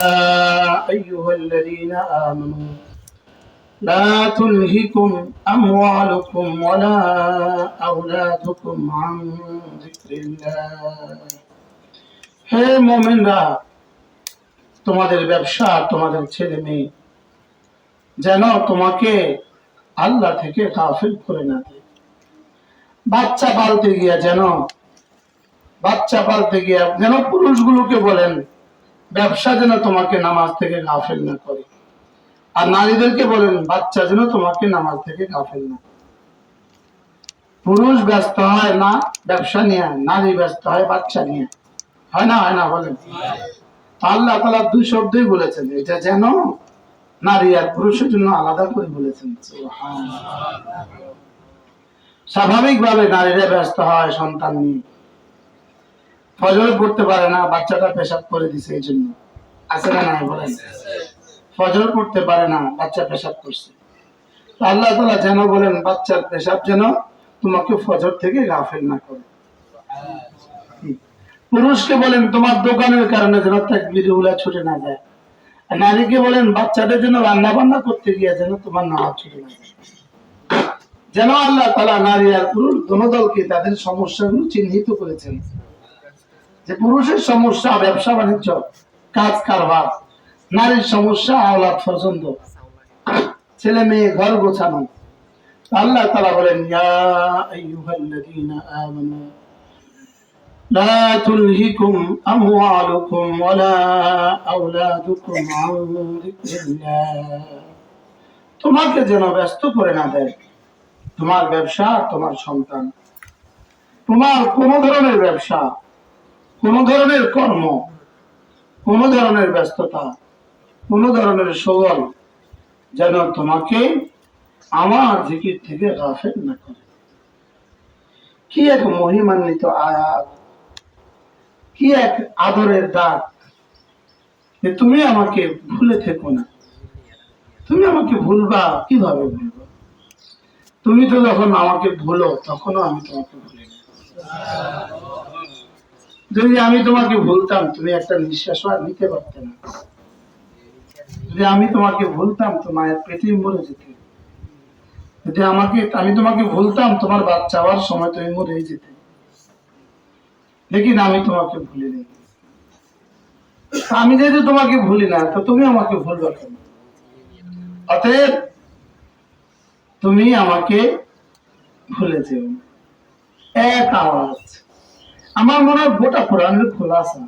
أيها الذين آمنوا لا تلهكم أموالكم ولا أولادكم عن ذكر الله হে মোমেনরা তোমাদের ব্যবসা তোমাদের ছেলে মেয়ে যেন তোমাকে আল্লাহ থেকে কাফিল করে না দেয় বাচ্চা পালতে গিয়া যেন বাচ্চা পালতে গিয়া যেন পুরুষগুলোকে বলেন ব্যবসা যেন তোমাকে নামাজ থেকে গাফেল না করে। আর নারীদেরকে বলেন, বাচ্চা যেন তোমাকে নামাজ থেকে গাফেল না পুরুষ ব্যস্ত হয় না ব্যবসা নিয়ে নারী ব্যস্ত হয়, বাচ্চা নিয়ে হয় না হয় না, বলেন। আল্লাহ তালা দুই শব্দই বলেছেন, এটা যেন নারী আর পুরুষের জন্য আলাদা করে বলেছেন। স্বাভাবিক ভাবে নারীরা ব্যস্ত হয় সন্তান নিয়ে। ফজর পড়তে পারে না, বাচ্চাটা পেশাব করে দিছে এই জন্য। আছে না নাই বলেন? ফজর পড়তে পারে না, বাচ্চা পেশাব করছে। আল্লাহ তালা যেন বলেন, বাচ্চার পেশাব যেন তোমাকে ফজর থেকে গাফেল না করে। পুরুষকে বলেন, তোমার দোকানের কারণে যেন তাকবিরুলা ছুটে না যায়। নারীকে বলেন, বাচ্চাদের জন্য রান্না বান্না করতে গিয়ে যেন তোমার নামাজ ছুটে না যায়। যেন আল্লাহ তালা নারী আর পুরুষ দলকে তাদের সমস্যাগুলো চিহ্নিত করেছেন। যে পুরুষের সমস্যা ব্যবসা বাণিজ্য কাজ কারবার নারীর সমস্যা আওলাদ পছন্দ ছেলে মেয়ে ঘর গোছানো আল্লাহ তালা বলেন ইয়া আইয়ুহাল্লাযীনা আমানু لا تلهكم أموالكم ولا أولادكم عن ذكر الله তোমাকে যেন ব্যস্ত করে না দেয় তোমার ব্যবসা তোমার সন্তান তোমার কোন ধরনের ব্যবসা কোন ধরনের কর্ম, কোন ধরনের ব্যস্ততা, কোন ধরনের সবল যেন তোমাকে আমার জিকির থেকে গাফেল না করে। কি এক মহিমান্বিত আয়াত, কি এক আদরের ডাক যে তুমি আমাকে ভুলে থেকো না। তুমি আমাকে ভুলবা, কীভাবে ভুলবা? তুমি তো যখন আমাকে ভুলো, তখনও আমি তোমাকে ভুলি না। যদি আমি তোমাকে ভুলতাম তুমি একটা নিঃশ্বাস আর নিতে পারতে না। যদি আমি তোমাকে ভুলতাম তো মায়ের পেটে মরে যেতে। যদি আমাকে, আমি তোমাকে ভুলতাম তোমার বাচ্চা হওয়ার সময় তুমি মরেই যেতে। লেকিন আমি তোমাকে ভুলি নি আমি যেহেতু তোমাকে ভুলি না, তো তুমি আমাকে ভুলবা কেন? অতএব, তুমি আমাকে ভুলে যেও এক আওয়াজ। আমার মনে হয় গোটা কোরআনের খোলাসা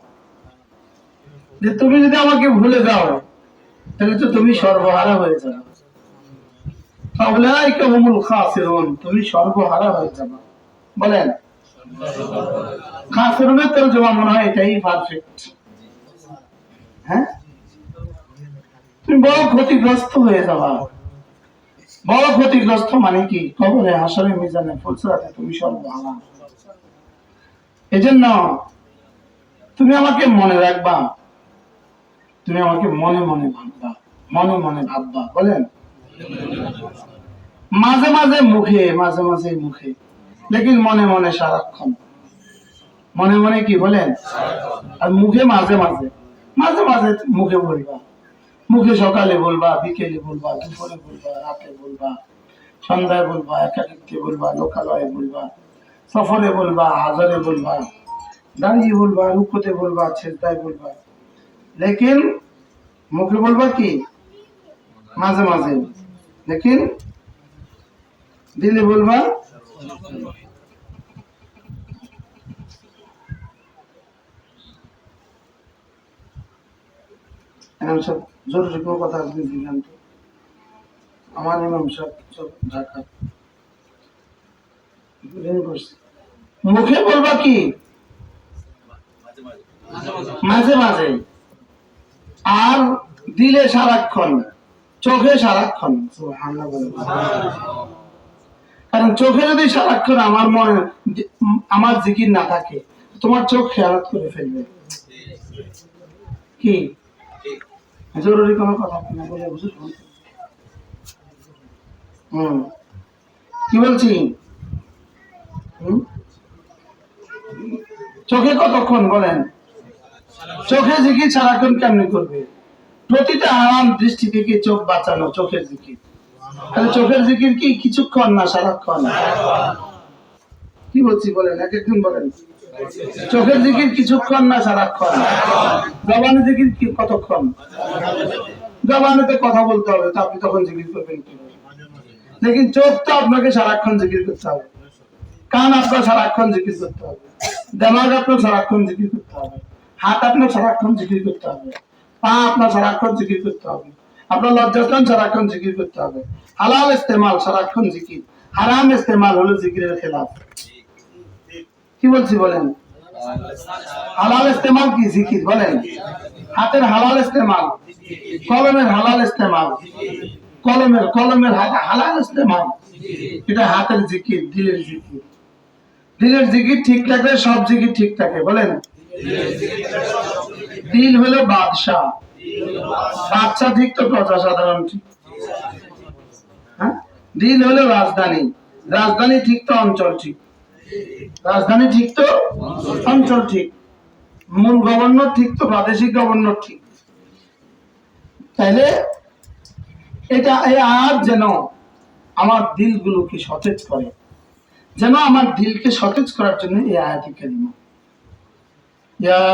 যে তুমি যদি আমাকে ভুলে যাও, তাহলে তো তুমি সর্বহারা হয়ে তুমি সর্বহারা হয়ে যাবে। বলেন মনে হয় হ্যাঁ? ক্ষতিগ্রস্ত হয়ে যাবা। বড় ক্ষতিগ্রস্ত মানে কি? কবরে হাসরে মিজানে ফুলসরাতে তুমি সর্বহারা। এজন্য তুমি আমাকে মনে রাখবা। তুমি আমাকে মনে মনে ভাববা, মনে মনে ভাববা, বলেন? মাঝে মাঝে মুখে, মাঝে মাঝে মুখে, লেকিন মনে মনে সারাক্ষণ। মনে মনে কি বলেন? আর মুখে মাঝে মাঝে মাঝে মাঝে মুখে বলবা। মুখে সকালে বলবা, বিকেলে বলবা, দুপুরে বলবা, রাতে বলবা, সন্ধ্যায় বলবা একাকিত্বে বলবা, লোকালয়ে বলবা। সফরে বলবা হাজারে বলবা দাঁড়িয়ে বলবা রুকোতে বলবা ছেদায় বলবা। লেকিন মুখে বলবা কি? মাঝে মাঝে। লেকিন দিলে বলবা জরুরি কোনো কথা তো আমার ইমাম সাহেব সব ঢাকা। মুখে বলবা কি? মাঝে মাঝে। আর দিলে সারাক্ষণ, চোখে সারাক্ষণ। কারণ চোখে যদি সারাক্ষণ আমার মনে, আমার জিকির না থাকে, তোমার চোখ খেয়ালত করে ফেলবে। কি? জরুরি কোনো কথা না বলে বুঝুন হুম। কি বলছি? চোখে কতক্ষণ বলেন? চোখে জিকির সারাক্ষণ কেমনি করবে? প্রতিটা আরাম দৃষ্টি থেকে চোখ বাঁচানো, চোখের জিকির? তাহলে চোখের জিকির কি কিছুক্ষণ না সারাক্ষণ? কি বলছি বলেন, এক একদিন বলেন। চোখের জিকির কিছুক্ষণ না সারাক্ষণ? জবানে জিকির কি কতক্ষণ? জবানে জবানেতে কথা বলতে হবে, তো আপনি তখন জিকির করবেন কি? লেকিন চোখ তো আপনাকে সারাক্ষণ জিকির করতে হবে। কান আপনার সারাক্ষণ জিকির করতে হবে। দেমাগ আপনার সারাক্ষণ জিকির করতে হবে। হাত আপনার সারাক্ষণ জিকির করতে হবে। পা আপনার সারাক্ষণ জিকির করতে হবে। আপনার লজ্জাস্থান সারাক্ষণ জিকির করতে হবে। হালাল ইস্তেমাল সারাক্ষণ জিকির। হারাম ইস্তেমাল হলো জিকিরের খেলাফ। কি বলছি বলেন? হালাল ইস্তেমাল কি? জিকির। বলেন। হাতের হালাল ইস্তেমাল। কলমের হালাল ইস্তেমাল। কলমের কলমের হালাল ইস্তেমাল। এটা হাতের জিকির, দিলের জিকির। দিলের জিকির ঠিক থাকলে সব জিকির ঠিক থাকে বলেন দিল হলো বাদশাহ। বাদশাহ ঠিক তো প্রজা সাধারণ হ্যাঁ? দিল হলো রাজধানী। রাজধানী ঠিক তো অঞ্চল ঠিক। রাজধানী ঠিক তো অঞ্চল ঠিক। মূল গভর্নর ঠিক তো প্রাদেশিক গভর্নর ঠিক। তাইলে এটা এই আয়াত যেন আমার দিলগুলোকে সতেজ করে। যেন আমার দিলকে সতেজ করার জন্য এই আয়াতি কালিমা يا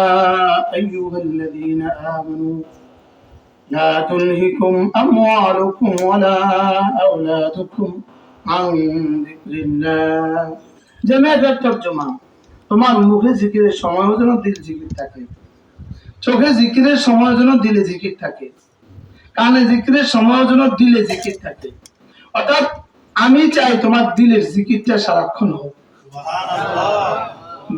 أيها الذين آمنوا لا تلهكم أموالكم ولا أولادكم عن ذكر الله جماعة তর্জমা তোমার মুখে জিকিরের সময় যেন দিল জিকির থাকে চোখে জিকিরের সময় যেন দিলে জিকির থাকে কানে জিকিরের সময় যেন দিলে জিকির থাকে অর্থাৎ আমি চাই তোমার দিলের জিকিরটা সারাক্ষণ হোক।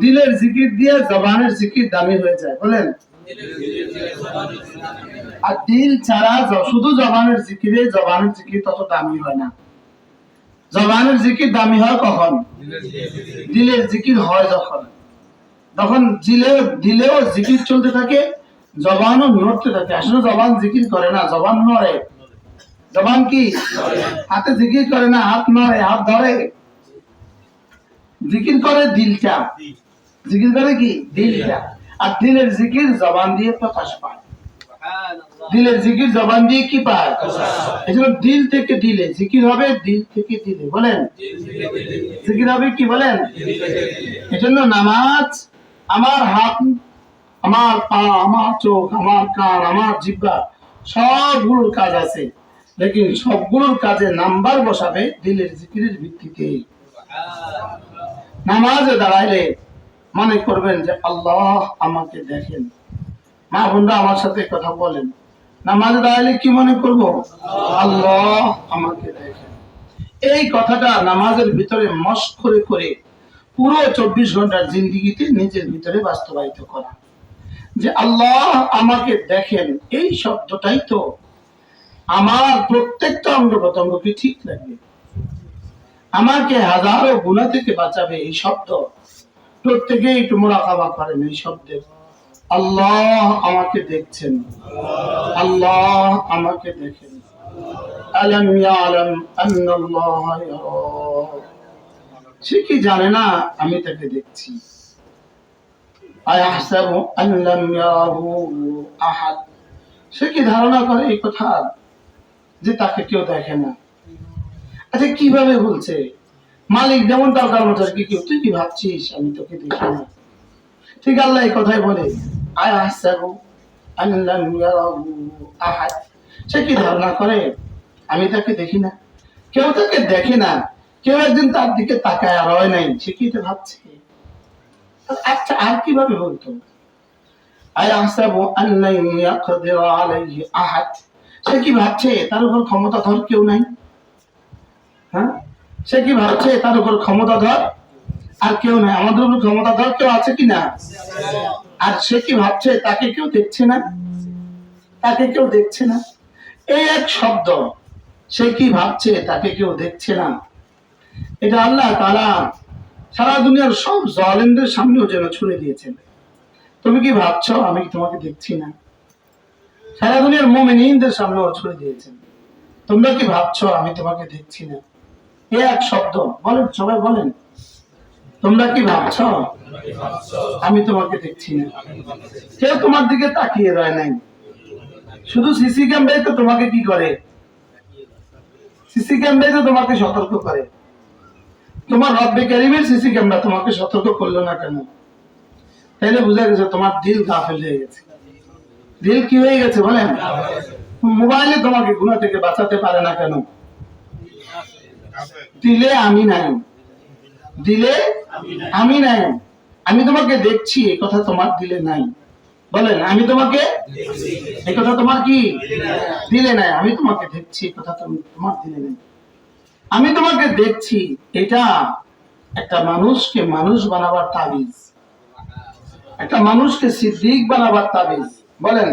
দিলের জিকির দিয়ে জবানের জিকির দামি হয়ে যায়, বলেন? আর দিল ছাড়া শুধু জবানের জিকিরে জবানের জিকির তত দামি হয় না। জবানের জিকির দামি হয় কখন? দিলের জিকির হয় যখন। তখন দিলে দিলেও জিকির চলতে থাকে, জবানও নড়তে থাকে। আসলে জবান জিকির করে না, জবান নড়ে। জবান কি? হাতে জিকির করে না, হাত নড়ে হাত ধরে। জিকির করে দিলটা। জিকির করে কি? দিলটা। আর দিলের জিকির জবান দিয়ে প্রকাশ পায়। দিলের জিকির জবান দিয়ে কি পায়? এই জন্য দিল থেকে দিলে, জিকির হবে দিল থেকে দিলে, বলেন? জিকির হবে কি বলেন? এজন্য নামাজ আমার হাত, আমার পা, আমার চোখ, আমার কান, আমার জিব্বা, সবগুলোর কাজ আছে। লেকিন সবগুলোর কাজে নাম্বার বসাবে দিলের জিকিরের ভিত্তিতে। নামাজে দাঁড়াইলে মনে করবেন যে আল্লাহ আমাকে দেখেন। মা বোনরা আমার সাথে কথা বলেন। নামাজে দাঁড়াইলে কি মনে করব? আল্লাহ আমাকে দেখেন। এই কথাটা নামাজের ভিতরে মস্ক করে করে পুরো চব্বিশ ঘণ্টার জিন্দিগিতে নিজের ভিতরে বাস্তবায়িত করা। যে আল্লাহ আমাকে দেখেন, এই শব্দটাই তো আমার প্রত্যেকটা অঙ্গ প্রত্যঙ্গকে ঠিক রাখবে। আমাকে হাজারো গুণা থেকে বাঁচাবে এই শব্দ। প্রত্যেকে একটু মোরাকাবা করেন এই শব্দের আল্লাহ আমাকে দেখছেন। আল্লাহ আমাকে দেখেন। সে কি জানে না আমি তাকে দেখছি? সে কি ধারণা করে এই কথা? যে তাকে কেউ দেখে না। আচ্ছা কীভাবে বলছে? মালিক যেমন তার কর্মচারীকে কেউ তুই কি ভাবছিস? আমি তোকে দেখি না। ঠিক আল্লাহ এই কথাই বলে, আয় আহসাবু আন আহাদ। সে কি ধারণা করে? আমি তাকে দেখি না। কেউ তাকে দেখে না। কেউ একদিন তার দিকে তাকায় আর হয় নাই। সে কি ভাবছে? আচ্ছা আর কীভাবে বলতো? আয় আহসাবু আন লাম ইয়াকদির আলাইহি আহাদ। সে কি ভাবছে তার উপর ক্ষমতা ধর কেউ নাই? হ্যাঁ? সে কি ভাবছে তার উপর ক্ষমতা ধর আর কেউ নাই? আমাদের উপর ক্ষমতা ধর কেউ আছে কি না? আর সে কি ভাবছে তাকে কেউ দেখছে না? তাকে কেউ দেখছে না? এই এক শব্দ, সে কি ভাবছে তাকে কেউ দেখছে না? এটা আল্লাহ তারা সারা দুনিয়ার সব জলেন্দ্রের সামনেও যেন ছুড়ে দিয়েছেন। তুমি কি ভাবছ আমি তোমাকে দেখছি না? সারা দুনিয়ার মোমিনদের সামনেও ছুড়ে দিয়েছেন। তোমরা কি ভাবছ আমি তোমাকে দেখছি না? এ এক শব্দ। বলেন, সবাই বলেন। তোমরা কি ভাবছ? আমি তোমাকে দেখছি না। কেউ তোমার দিকে তাকিয়ে রয় নাই। শুধু সিসি ক্যামেরাই তো তোমাকে কি করে? সিসি ক্যামেরাই তো তোমাকে সতর্ক করে। তোমার রব্বে কারিমের সিসি ক্যামেরা তোমাকে সতর্ক করল না কেন? তাইলে বুঝা গেছে তোমার দিল গাফেল হয়ে গেছে। দিল কি হয়ে গেছে বলেন? মোবাইলে তোমাকে গুণা থেকে বাঁচাতে পারে না কেন? দিলে আমি নাই। দিলে আমি নাই। আমি তোমাকে দেখছি, এই কথা তোমার দিলে নাই। বলেন, আমি তোমাকে এই কথা তোমার কি? দিলে নাই। আমি তোমাকে দেখছি, এই কথা তুমি- তোমার দিলে নাই। আমি তোমাকে দেখছি। এটা একটা মানুষকে মানুষ বানাবার তাবিজ। একটা মানুষকে সিদ্দিক বানাবার তাবিজ। বলেন।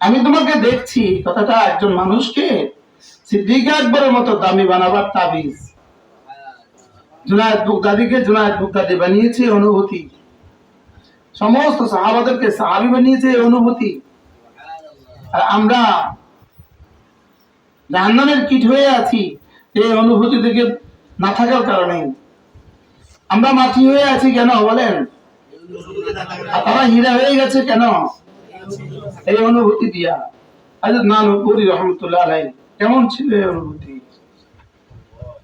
আমি তোমাকে দেখছি কথাটা একজন মানুষকে সিদ্দিক মতো দামি বানাবার তাবিজ। জুনায়দ জুনায়দ বানিয়েছে অনুভূতি। সমস্ত সাহাবাদেরকে সাহাবি বানিয়েছে অনুভূতি। আর আমরা জাহান্নামের কিট হয়ে আছি, এই অনুভূতি থেকে না থাকার কারণে। আমরা মাটি হয়ে আছি কেন বলেন? আর তারা হীরা হয়ে গেছে কেন? এই অনুভূতি দিয়া। আজ নানুপুরি রহমতুল্লাহ আলাই, কেমন ছিল এই অনুভূতি?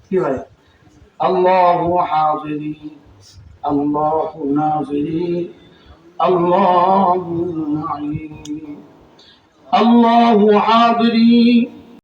কি ভাই? আল্লাহ হাজিরি, আল্লাহ নাজিরি, আল্লাহ আল্লাহ হাজিরি।